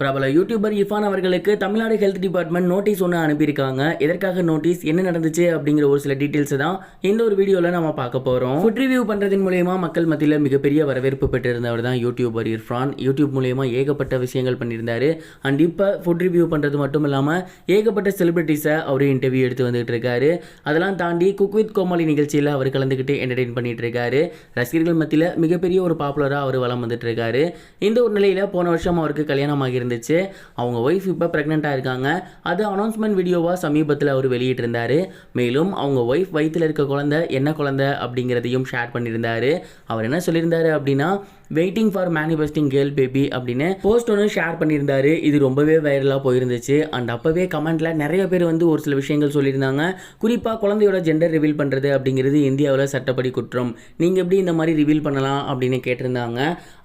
பிரபல யூடியூபர் இஃபான் அவர்களுக்கு Tamil Nadu health department notice ஒன்று அனுப்பியிருக்காங்க. எதற்காக நோட்டீஸ் என்ன நடந்துச்சு அப்படிங்கிற ஒரு சில டீட்டெயில்ஸ் தான் இந்த ஒரு வீடியோவில் நம்ம பார்க்க போகிறோம் ஃபுட் ரிவ்யூ பண்ணுறதன் மூலயமா மக்கள் மத்தியில் மிகப்பெரிய வரவேற்பு பெற்றிருந்தவர் தான் யூடியூபர் இர்ஃபான். யூடியூப் மூலயமா ஏகப்பட்ட விஷயங்கள் பண்ணியிருந்தார். அண்ட் இப்போ ஃபுட் ரிவ்யூ பண்ணுறது மட்டும் இல்லாமல் ஏகப்பட்ட செலிபிரிட்டிஸை அவரு இன்டர்வியூ எடுத்து வந்துகிட்டு இருக்காரு. அதெல்லாம் தாண்டி குக் வித் கோமாளி நிகழ்ச்சியில் அவர் கலந்துக்கிட்டு என்டர்டெயின் பண்ணிட்டு இருக்காரு. ரசிகர்கள் மத்தியில் மிகப்பெரிய ஒரு பாப்புலராக அவர் வளம் வந்துட்டு இருக்காரு. இந்த ஒரு நிலையில் போன வருஷம் அவருக்கு கல்யாணம் இருந்துச்சு. அவங்க ஒய்ஃப் இப்போ ப்ரெக்னெண்ட்டாக இருக்காங்க அது அனௌன்ஸ்மெண்ட் வீடியோவாக சமீபத்தில் அவர் வெளியிட்டிருந்தாரு. மேலும் அவங்க ஒய்ஃப் வயிற்றில் இருக்க குழந்தை என்ன குழந்தை அப்படிங்கிறதையும் ஷேர் பண்ணியிருந்தார். அவர் என்ன சொல்லியிருந்தாரு அப்படின்னா waiting for manifesting girl baby அப்படின்னு போஸ்ட் ஒன்று ஷேர் பண்ணியிருந்தாரு. இது ரொம்பவே வைரலாக போயிருந்துச்சு. அண்ட் அப்போவே கமெண்ட்டில் நிறைய பேர் வந்து ஒரு சில விஷயங்கள் சொல்லியிருந்தாங்க. குறிப்பாக குழந்தையோட ஜெண்டர் ரிவீல் பண்ணுறது அப்படிங்கிறது இந்தியாவில் சட்டப்படி குற்றம். நீங்கள் எப்படி இந்த மாதிரி ரிவீல் பண்ணலாம் அப்படின்னு கேட்டிருந்தாங்க.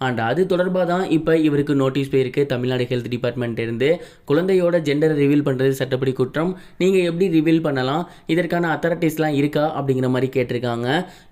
அண்ட் அது தொடர்பாக தான் இப்போ இவருக்கு நோட்டீஸ் போயிருக்கு. தமிழ்நாடு ஹெல்த் டிபார்ட்மெண்ட் இருந்து குழந்தையோட ஜெண்டரை ரிவீல் பண்ணுறது சட்டப்படி குற்றம். நீங்கள் எப்படி ரிவீல் பண்ணலாம்? இதற்கான அத்தாரிட்டிஸ்லாம் இருக்கா? அப்படிங்கிற மாதிரி கேட்டிருக்காங்க.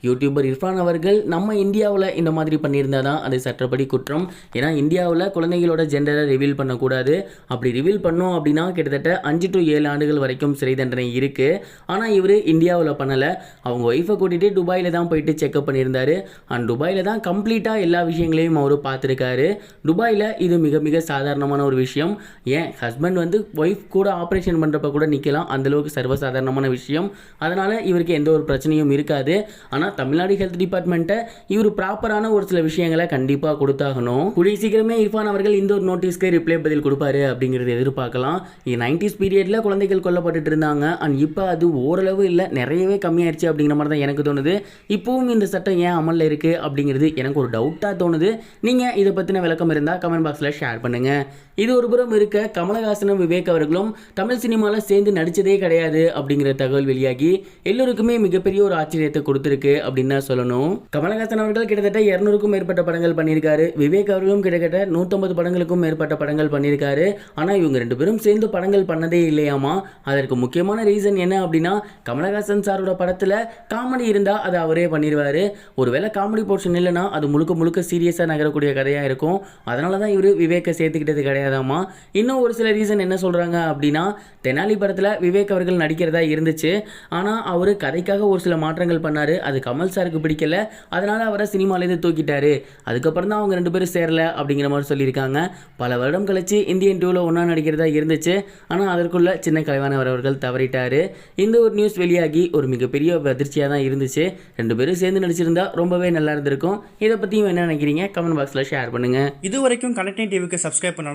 யூடியூபர் இர்ஃபான் அவர்கள் நம்ம இந்தியாவில் இந்த மாதிரி பண்ணியிருந்தால் தான் அது சட்டப்படி குற்றம். ஏன்னா இந்தியாவில் குழந்தைகளோட ஜெண்டரை ரிவீல் பண்ணக்கூடாது. அப்படி ரிவீல் பண்ணோம் அப்படின்னா கிட்டத்தட்ட அஞ்சு டு ஏழு ஆண்டுகள் வரைக்கும் சிறை தண்டனை இருக்குது ஆனால் இவர் இந்தியாவில் பண்ணலை. அவங்க ஒய்ஃபை கூட்டிகிட்டு துபாயில் தான் போயிட்டு செக்அப் பண்ணியிருந்தார். அண்ட் துபாயில் தான் கம்ப்ளீட்டாக எல்லா விஷயங்களையும் அவர் பார்த்துருக்காரு. துபாயில் இது மிக மிக சாதாரண சாதாரணமான ஒரு விஷயம். ஏன்? ஹஸ்பண்ட் வந்து ஒய்ஃப் கூட ஆப்ரேஷன் பண்ணுறப்ப கூட நிற்கலாம் அந்தளவுக்கு சர்வசாதாரணமான விஷயம். அதனால் இவருக்கு எந்த ஒரு பிரச்சனையும் இருக்காது. ஆனால் தமிழ்நாடு ஹெல்த் டிபார்ட்மெண்ட்டை இவர் ப்ராப்பரான ஒரு சில விஷயங்களை கண்டிப்பாக கொடுத்தாகணும். கூடிய சீக்கிரமே இர்ஃபான் அவர்கள் இந்த ஒரு நோட்டீஸ்க்கு ரிப்ளை பதில் கொடுப்பாரு அப்படிங்கிறது எதிர்பார்க்கலாம். நைன்டிஸ் பீரியடில் குழந்தைகள் கொல்லப்பட்டுட்டு இருந்தாங்க. அண்ட் இப்போ அது ஓரளவு இல்லை. நிறையவே கம்மியாயிருச்சு அப்படிங்கிற மாதிரி தான் எனக்கு தோணுது. இப்போவும் இந்த சட்டம் ஏன் அமலில் இருக்குது அப்படிங்கிறது எனக்கு ஒரு டவுட்டாக தோணுது. நீங்கள் இதை பற்றின விளக்கம் இருந்தால் கமெண்ட் பாக்ஸில் ஷேர் பண்ணுங்கள் இது ஒரு புறம் இருக்க கமலஹாசனும் விவேக் அவர்களும் தமிழ் சினிமாவில் சேர்ந்து நடித்ததே கிடையாது அப்படிங்கிற தகவல் வெளியாகி எல்லோருக்குமே மிகப்பெரிய ஒரு ஆச்சரியத்தை கொடுத்துருக்கு அப்படின்னு தான் சொல்லணும். கமலஹாசன் அவர்கள் கிட்டத்தட்ட இரநூறுக்கும் மேற்பட்ட படங்கள் பண்ணியிருக்காரு. விவேக் அவர்களும் கிட்டத்தட்ட நூற்றம்பது படங்களுக்கும் மேற்பட்ட படங்கள் பண்ணியிருக்காரு. ஆனால் இவங்க ரெண்டு பேரும் சேர்ந்து படங்கள் பண்ணதே இல்லையாமா? அதற்கு முக்கியமான ரீசன் என்ன அப்படின்னா கமலஹாசன் சாரோட படத்தில் காமெடி இருந்தால் அதை அவரே பண்ணிடுவார் ஒருவேளை காமெடி போர்ஷன் இல்லைன்னா அது முழுக்க முழுக்க சீரியஸாக நகரக்கூடிய கதையாக இருக்கும். அதனால தான் இவர் விவேக்கை சேர்த்துக்கிட்டது கிடையாதாமா இன்னும் ஒரு சில ரீசன் என்ன சொல்கிறாங்க அப்படின்னா தெனாலி படத்தில் விவேக் அவர்கள் நடிக்கிறதா இருந்துச்சு. ஆனால் அவர் கதைக்காக ஒரு சில மாற்றங்கள் பண்ணார். அது கமல் சாருக்கு பிடிக்கல. அதனால் அவரை சினிமாலேருந்து தூக்கிட்டாரு. அதுக்கப்புறம் தான் அவங்க ரெண்டு பேரும் சேரல அப்படிங்கிற மாதிரி சொல்லியிருக்காங்க. பல வருடம் கழிச்சு இந்தியன் டூவில் ஒன்றா நடிக்கிறதா இருந்துச்சு. ஆனால் அதற்குள்ள சின்ன கலைவானவர் அவர்கள் தவறிட்டார். இந்த ஒரு நியூஸ் வெளியாகி ஒரு மிகப்பெரிய அதிர்ச்சியாக தான் இருந்துச்சு. ரெண்டு பேரும் சேர்ந்து நடிச்சிருந்தா ரொம்பவே நல்லா இருந்திருக்கும். இதை பற்றியும் என்ன நினைக்கிறீங்க? கமெண்ட் பாக்ஸில் ஷேர் பண்ணுங்கள் இது வரைக்கும் கனெக்டிங் டிவிக்கு சப்ஸ்கிரைப் பண்ணனா